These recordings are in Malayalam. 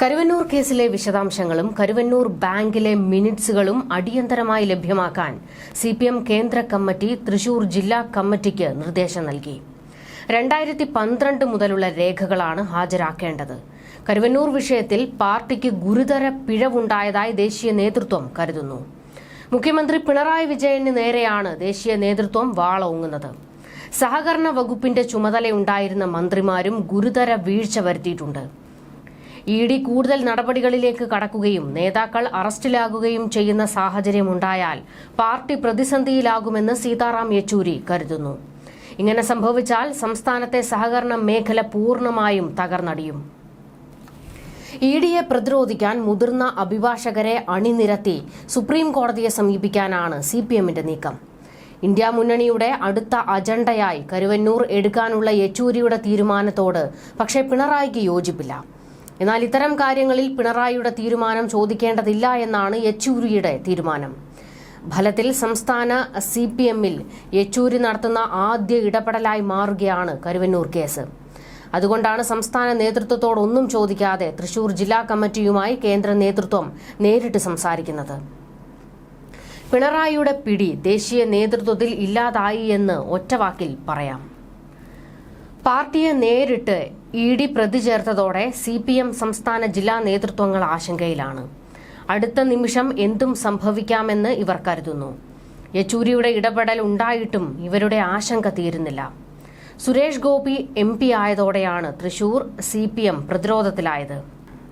കരുവന്നൂർ കേസിലെ വിശദാംശങ്ങളും കരുവന്നൂർ ബാങ്കിലെ മിനിറ്റ്സുകളും അടിയന്തരമായി ലഭ്യമാക്കാൻ സി പി എം കേന്ദ്ര കമ്മിറ്റി തൃശൂർ ജില്ലാ കമ്മിറ്റിക്ക് നിർദ്ദേശം നൽകി. രണ്ടായിരത്തി പന്ത്രണ്ട് മുതലുള്ള രേഖകളാണ് ഹാജരാക്കേണ്ടത്. കരുവന്നൂർ വിഷയത്തിൽ പാർട്ടിക്ക് ഗുരുതര പിഴവുണ്ടായതായി ദേശീയ നേതൃത്വം കരുതുന്നു. മുഖ്യമന്ത്രി പിണറായി വിജയന് നേരെയാണ് ദേശീയ നേതൃത്വം വാളോങ്ങുന്നത് സഹകരണ വകുപ്പിന്റെ ചുമതലയുണ്ടായിരുന്ന മന്ത്രിമാരും ഗുരുതര വീഴ്ച വരുത്തിയിട്ടുണ്ട്. ഇ ഡി കൂടുതൽ നടപടികളിലേക്ക് കടക്കുകയും നേതാക്കൾ അറസ്റ്റിലാകുകയും ചെയ്യുന്ന സാഹചര്യമുണ്ടായാൽ പാർട്ടി പ്രതിസന്ധിയിലാകുമെന്ന് സീതാറാം യെച്ചൂരി കരുതുന്നു. ഇങ്ങനെ സംഭവിച്ചാൽ സംസ്ഥാനത്തെ സഹകരണ മേഖല പൂർണമായും തകർന്നടിയും. ഇ ഡിയെ പ്രതിരോധിക്കാൻ മുതിർന്ന അഭിഭാഷകരെ അണിനിരത്തി സുപ്രീം കോടതിയെ സമീപിക്കാനാണ് സി പി എമ്മിന്റെ നീക്കം. ഇന്ത്യ മുന്നണിയുടെ അടുത്ത അജണ്ടയായി കരുവന്നൂർ എടുക്കാനുള്ള യെച്ചൂരിയുടെ തീരുമാനത്തോട് പക്ഷേ പിണറായിക്ക് യോജിപ്പില്ല. എന്നാൽ ഇത്തരം കാര്യങ്ങളിൽ പിണറായിയുടെ തീരുമാനം ചോദിക്കേണ്ടതില്ല എന്നാണ് യെച്ചൂരിയുടെ തീരുമാനം. ഫലത്തിൽ സംസ്ഥാന സി പി എമ്മിൽ യെച്ചൂരി നടത്തുന്ന ആദ്യ ഇടപെടലായി മാറുകയാണ് കരുവന്നൂർ കേസ്. അതുകൊണ്ടാണ് സംസ്ഥാന നേതൃത്വത്തോടൊന്നും ചോദിക്കാതെ തൃശൂർ ജില്ലാ കമ്മിറ്റിയുമായി കേന്ദ്ര നേതൃത്വം നേരിട്ട് സംസാരിക്കുന്നത്. പിണറായിയുടെ പിടി ദേശീയ നേതൃത്വത്തിൽ ഇല്ലാതായി എന്ന് ഒറ്റവാക്കിൽ പറയാം. പാർട്ടിയെ നേരിട്ട് ഇ ഡി പ്രതി ചേർത്തതോടെ സി പി എം സംസ്ഥാന ജില്ലാ നേതൃത്വങ്ങൾ ആശങ്കയിലാണ്. അടുത്ത നിമിഷം എന്തും സംഭവിക്കാമെന്ന് ഇവർ കരുതുന്നു. യെച്ചൂരിയുടെ ഇടപെടൽ ഉണ്ടായിട്ടും ഇവരുടെ ആശങ്ക തീരുന്നില്ല. സുരേഷ് ഗോപി എം പി ആയതോടെയാണ് തൃശൂർ സി പി എം പ്രതിരോധത്തിലായത്.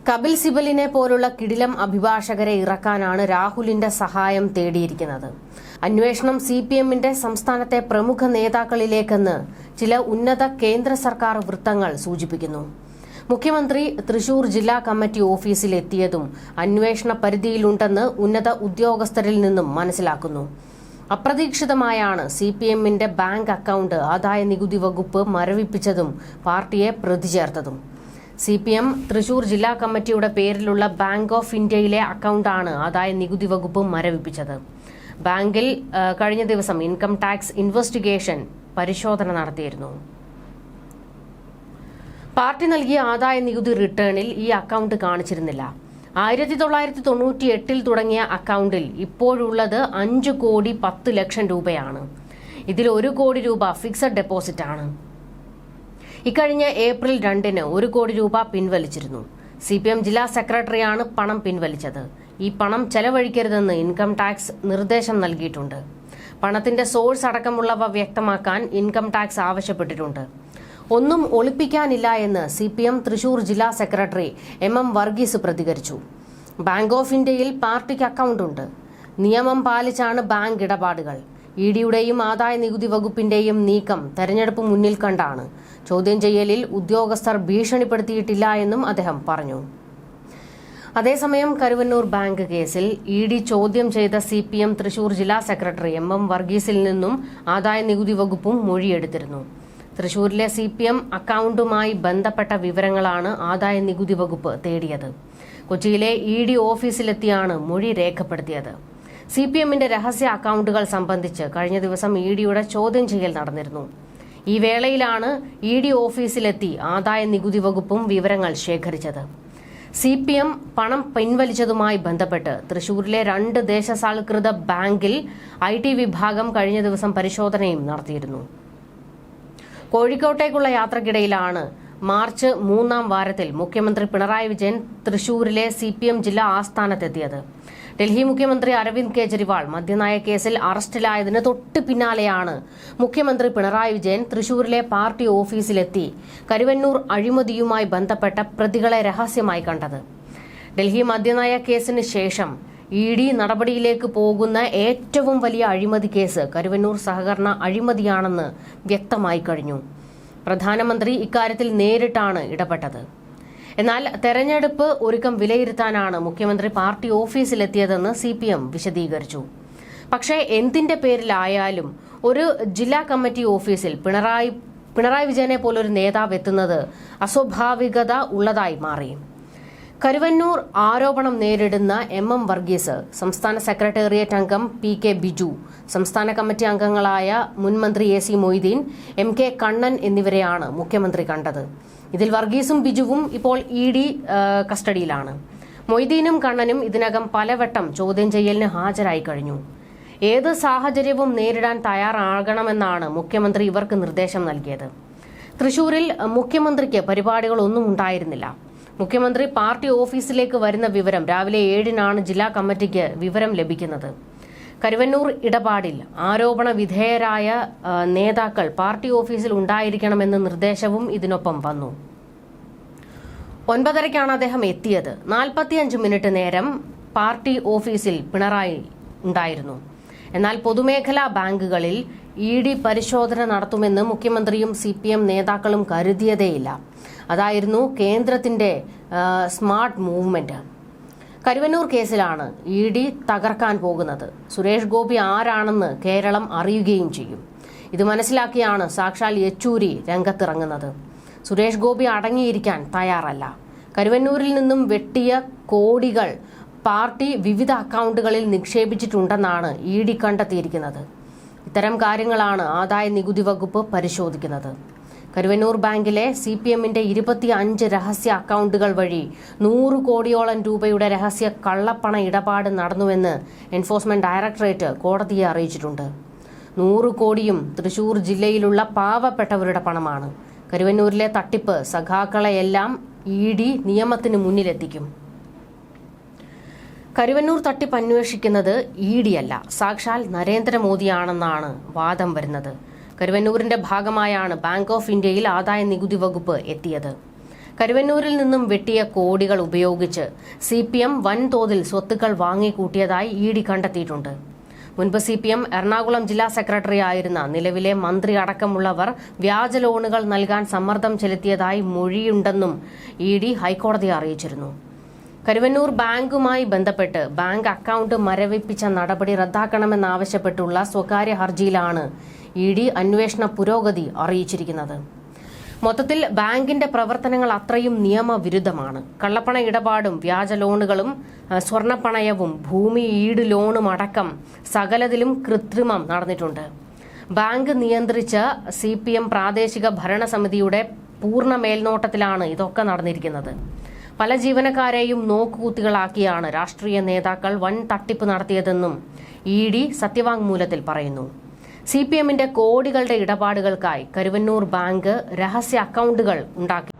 കപിൽ സിബലിനെ പോലുള്ള കിടിലം അഭിഭാഷകരെ ഇറക്കാനാണ് രാഹുലിന്റെ സഹായം തേടിയിരിക്കുന്നത്. അന്വേഷണം സി പി എമ്മിന്റെ സംസ്ഥാനത്തെ പ്രമുഖ നേതാക്കളിലേക്കെന്ന് ചില ഉന്നത കേന്ദ്ര സർക്കാർ വൃത്തങ്ങൾ സൂചിപ്പിക്കുന്നു. മുഖ്യമന്ത്രി തൃശൂർ ജില്ലാ കമ്മിറ്റി ഓഫീസിൽ എത്തിയതും അന്വേഷണ പരിധിയിലുണ്ടെന്ന് ഉന്നത ഉദ്യോഗസ്ഥരിൽ നിന്നും മനസ്സിലാക്കുന്നു. അപ്രതീക്ഷിതമായാണ് സി പി എമ്മിന്റെ ബാങ്ക് അക്കൗണ്ട് ആദായ നികുതി വകുപ്പ് മരവിപ്പിച്ചതും പാർട്ടിയെ പ്രതി ചേർത്തതും. സി പി എം തൃശൂർ ജില്ലാ കമ്മിറ്റിയുടെ പേരിലുള്ള ബാങ്ക് ഓഫ് ഇന്ത്യയിലെ അക്കൗണ്ടാണ് ആദായ നികുതി വകുപ്പ് മരവിപ്പിച്ചത്. ബാങ്കിൽ കഴിഞ്ഞ ദിവസം ഇൻകം ടാക്സ് ഇൻവെസ്റ്റിഗേഷൻ പരിശോധന നടത്തിയിരുന്നു. പാർട്ടി നൽകിയ ആദായ നികുതി റിട്ടേണിൽ ഈ അക്കൗണ്ട് കാണിച്ചിരുന്നില്ല. ആയിരത്തി തൊള്ളായിരത്തി തൊണ്ണൂറ്റി എട്ടിൽ തുടങ്ങിയ അക്കൗണ്ടിൽ ഇപ്പോഴുള്ളത് അഞ്ച് കോടി പത്ത് ലക്ഷം രൂപയാണ്. ഇതിൽ ഒരു കോടി രൂപ ഫിക്സഡ് ഡെപ്പോസിറ്റ് ആണ് ഇക്കഴിഞ്ഞ ഏപ്രിൽ രണ്ടിന് ഒരു കോടി രൂപ പിൻവലിച്ചിരുന്നു. സി പി എം ജില്ലാ സെക്രട്ടറിയാണ് പണം പിൻവലിച്ചത്. ഈ പണം ചെലവഴിക്കരുതെന്ന് ഇൻകം ടാക്സ് നിർദ്ദേശം നൽകിയിട്ടുണ്ട്. പണത്തിന്റെ സോഴ്സ് അടക്കമുള്ളവ വ്യക്തമാക്കാൻ ഇൻകം ടാക്സ് ആവശ്യപ്പെട്ടിട്ടുണ്ട്. ഒന്നും ഒളിപ്പിക്കാനില്ല എന്ന് സി പി എം തൃശൂർ ജില്ലാ സെക്രട്ടറി എം എം വർഗീസ് പ്രതികരിച്ചു. ബാങ്ക് ഓഫ് ഇന്ത്യയിൽ പാർട്ടിക്ക് അക്കൗണ്ട് ഉണ്ട് നിയമം പാലിച്ചാണ് ബാങ്ക് ഇടപാടുകൾ. ഇ ഡിയുടെയും ആദായ നികുതി വകുപ്പിന്റെയും നീക്കം തെരഞ്ഞെടുപ്പ് മുന്നിൽ കണ്ടാണ്. ചോദ്യം ചെയ്യലിൽ ഉദ്യോഗസ്ഥർ ഭീഷണിപ്പെടുത്തിയിട്ടില്ല എന്നും അദ്ദേഹം പറഞ്ഞു. അതേസമയം കരുവന്നൂർ ബാങ്ക് കേസിൽ ഇ ഡി ചോദ്യം ചെയ്ത സി പി എം തൃശൂർ ജില്ലാ സെക്രട്ടറി എം എം വർഗീസിൽ നിന്നും ആദായ നികുതി വകുപ്പും മൊഴിയെടുത്തിരുന്നു. തൃശൂരിലെ സി പി എം അക്കൗണ്ടുമായി ബന്ധപ്പെട്ട വിവരങ്ങളാണ് ആദായ നികുതി വകുപ്പ് തേടിയത്. കൊച്ചിയിലെ ഇ ഡി ഓഫീസിലെത്തിയാണ് മൊഴി രേഖപ്പെടുത്തിയത്. സി പി എമ്മിന്റെ രഹസ്യ അക്കൗണ്ടുകൾ സംബന്ധിച്ച് കഴിഞ്ഞ ദിവസം ഇ ഡിയുടെ ചോദ്യം ചെയ്യൽ നടന്നിരുന്നു. ഈ വേളയിലാണ് ഇ ഡി ഓഫീസിലെത്തി ആദായ നികുതി വകുപ്പും വിവരങ്ങൾ ശേഖരിച്ചത്. സി പി എം പണം പിൻവലിച്ചതുമായി ബന്ധപ്പെട്ട് തൃശൂരിലെ രണ്ട് ദേശസാൽകൃത ബാങ്കിൽ ഐ ടി വിഭാഗം കഴിഞ്ഞ ദിവസം പരിശോധനയും നടത്തിയിരുന്നു. കോഴിക്കോട്ടേക്കുള്ള യാത്രക്കിടയിലാണ് മാർച്ച് മൂന്നാം വാരത്തിൽ മുഖ്യമന്ത്രി പിണറായി വിജയൻ തൃശൂരിലെ സി പി എം ജില്ലാ ആസ്ഥാനത്തെത്തിയത്. ഡൽഹി മുഖ്യമന്ത്രി അരവിന്ദ് കെജ്രിവാൾ മദ്യനയ കേസിൽ അറസ്റ്റിലായതിന് തൊട്ട് പിന്നാലെയാണ് മുഖ്യമന്ത്രി പിണറായി വിജയൻ തൃശൂരിലെ പാർട്ടി ഓഫീസിലെത്തി കരുവന്നൂർ അഴിമതിയുമായി ബന്ധപ്പെട്ട പ്രതികളെ രഹസ്യമായി കണ്ടത്. ഡൽഹി മദ്യനയ കേസിന് ശേഷം ഇ ഡി നടപടിയിലേക്ക് പോകുന്ന ഏറ്റവും വലിയ അഴിമതി കേസ് കരുവന്നൂർ സഹകരണ അഴിമതിയാണെന്ന് വ്യക്തമായി കഴിഞ്ഞു. പ്രധാനമന്ത്രി ഇക്കാര്യത്തിൽ നേരിട്ടാണ് ഇടപെട്ടത്. എന്നാൽ തെരഞ്ഞെടുപ്പ് ഒരുക്കം വിലയിരുത്താനാണ് മുഖ്യമന്ത്രി പാർട്ടി ഓഫീസിലെത്തിയതെന്ന് സി പി എം വിശദീകരിച്ചു. പക്ഷേ എന്തിന്റെ പേരിലായാലും ഒരു ജില്ലാ കമ്മിറ്റി ഓഫീസിൽ പിണറായി പിണറായി വിജയനെ പോലൊരു നേതാവ് എത്തുന്നത് അസ്വാഭാവികത ഉള്ളതായി മാറി. കരുവന്നൂർ ആരോപണം നേരിടുന്ന എം എം വർഗീസ് സംസ്ഥാന സെക്രട്ടേറിയറ്റ് അംഗം പി കെ ബിജു സംസ്ഥാന കമ്മിറ്റി അംഗങ്ങളായ മുൻമന്ത്രി A C Moideen M K Kannan എന്നിവരെയാണ് മുഖ്യമന്ത്രി കണ്ടത്. ഇതിൽ വർഗീസും ബിജുവും ഇപ്പോൾ ഇ ഡി കസ്റ്റഡിയിലാണ്. മൊയ്തീനും കണ്ണനും ഇതിനകം പലവട്ടം ചോദ്യം ചെയ്യലിന് ഹാജരായി കഴിഞ്ഞു. ഏത് സാഹചര്യവും നേരിടാൻ തയ്യാറാകണമെന്നാണ് മുഖ്യമന്ത്രി ഇവർക്ക് നിർദ്ദേശം നൽകിയത്. തൃശൂരിൽ മുഖ്യമന്ത്രിക്ക് പരിപാടികളൊന്നും ഉണ്ടായിരുന്നില്ല. മുഖ്യമന്ത്രി പാർട്ടി ഓഫീസിലേക്ക് വരുന്ന വിവരം രാവിലെ ഏഴിനാണ് ജില്ലാ കമ്മിറ്റിക്ക് വിവരം ലഭിക്കുന്നത്. കരുവന്നൂർ ഇടപാടിൽ ആരോപണ വിധേയരായ നേതാക്കൾ പാർട്ടി ഓഫീസിൽ ഉണ്ടായിരിക്കണമെന്ന നിർദ്ദേശവും ഇതിനൊപ്പം വന്നു. ഒൻപതരയ്ക്കാണ് അദ്ദേഹം എത്തിയത്. നാൽപ്പത്തിയഞ്ച് മിനിറ്റ് നേരം പാർട്ടി ഓഫീസിൽ പിണറായി ഉണ്ടായിരുന്നു. എന്നാൽ പൊതുമേഖലാ ബാങ്കുകളിൽ ഇ ഡി പരിശോധന നടത്തുമെന്ന് മുഖ്യമന്ത്രിയും സി പി എം നേതാക്കളും കരുതിയതേയില്ല. അതായിരുന്നു കേന്ദ്രത്തിന്റെ സ്മാർട്ട് മൂവ്മെന്റ്. കരുവന്നൂർ കേസിലാണ് ഇ ഡി തകർക്കാൻ പോകുന്നത്. സുരേഷ് ഗോപി ആരാണെന്ന് കേരളം അറിയുകയും ചെയ്യും. ഇത് മനസ്സിലാക്കിയാണ് സാക്ഷാൽ യെച്ചൂരി രംഗത്തിറങ്ങുന്നത്. സുരേഷ് ഗോപി അടങ്ങിയിരിക്കാൻ തയ്യാറല്ല. കരുവന്നൂരിൽ നിന്നും വെട്ടിയ കോടികൾ പാർട്ടി വിവിധ അക്കൗണ്ടുകളിൽ നിക്ഷേപിച്ചിട്ടുണ്ടെന്നാണ് ഇ ഡി കണ്ടെത്തിയിരിക്കുന്നത്. ഇത്തരം കാര്യങ്ങളാണ് ആദായ നികുതി വകുപ്പ് പരിശോധിക്കുന്നത്. കരുവന്നൂർ ബാങ്കിലെ സി പി എമ്മിന്റെ ഇരുപത്തി അഞ്ച് രഹസ്യ അക്കൗണ്ടുകൾ വഴി നൂറ് കോടിയോളം രൂപയുടെ രഹസ്യ കള്ളപ്പണ ഇടപാട് നടന്നുവെന്ന് എൻഫോഴ്സ്മെന്റ് ഡയറക്ടറേറ്റ് കോടതിയെ അറിയിച്ചിട്ടുണ്ട്. നൂറ് കോടിയും തൃശൂർ ജില്ലയിലുള്ള പാവപ്പെട്ടവരുടെ പണമാണ്. കരുവന്നൂരിലെ തട്ടിപ്പ് സഖാക്കളെയെല്ലാം ഇ ഡി നിയമത്തിന് മുന്നിലെത്തിക്കും. കരുവന്നൂർ തട്ടിപ്പ് അന്വേഷിക്കുന്നത് ഇ ഡി അല്ല. സാക്ഷാൽ നരേന്ദ്രമോദിയാണെന്നാണ് വാദം വരുന്നത്. കരുവന്നൂരിന്റെ ഭാഗമായാണ് ബാങ്ക് ഓഫ് ഇന്ത്യയിൽ ആദായ നികുതി വകുപ്പ് എത്തിയത്. കരുവന്നൂരിൽ നിന്നും വെട്ടിയ കോടികൾ ഉപയോഗിച്ച് സി പി എം വൻതോതിൽ സ്വത്തുക്കൾ വാങ്ങിക്കൂട്ടിയതായി ഇ ഡി കണ്ടെത്തിയിട്ടുണ്ട്. മുൻപ് സി പി എം എറണാകുളം ജില്ലാ സെക്രട്ടറി ആയിരുന്ന നിലവിലെ മന്ത്രി അടക്കമുള്ളവർ വ്യാജ ലോണുകൾ നൽകാൻ സമ്മർദ്ദം ചെലുത്തിയതായി മൊഴിയുണ്ടെന്നും ഇ ഡി ഹൈക്കോടതിയെ അറിയിച്ചിരുന്നു. കരുവന്നൂർ ബാങ്കുമായി ബന്ധപ്പെട്ട് ബാങ്ക് അക്കൗണ്ട് മരവിപ്പിച്ച നടപടി റദ്ദാക്കണമെന്നാവശ്യപ്പെട്ടുള്ള സ്വകാര്യ ഹർജിയിലാണ് ഇ ഡി അന്വേഷണ പുരോഗതി അറിയിച്ചിരിക്കുന്നത്. മൊത്തത്തിൽ ബാങ്കിന്റെ പ്രവർത്തനങ്ങൾ അത്രയും നിയമവിരുദ്ധമാണ്. കള്ളപ്പണ ഇടപാടും വ്യാജ ലോണുകളും സ്വർണപ്പണയവും ഭൂമി ഈട് ലോണും അടക്കം സകലതിലും കൃത്രിമം നടന്നിട്ടുണ്ട്. ബാങ്ക് നിയന്ത്രിച്ച സി പ്രാദേശിക ഭരണസമിതിയുടെ പൂർണ മേൽനോട്ടത്തിലാണ് ഇതൊക്കെ നടന്നിരിക്കുന്നത്. പല ജീവനക്കാരെയും നോക്കുകുത്തികളാക്കിയാണ് രാഷ്ട്രീയ നേതാക്കൾ വൻ തട്ടിപ്പ് നടത്തിയതെന്നും ഇ ഡി സത്യവാങ്മൂലത്തിൽ പറയുന്നു. സി പി എമ്മിന്റെ കോടികളുടെ ഇടപാടുകൾക്കായി കരുവന്നൂർ ബാങ്ക് രഹസ്യ അക്കൗണ്ടുകൾ ഉണ്ടാക്കി.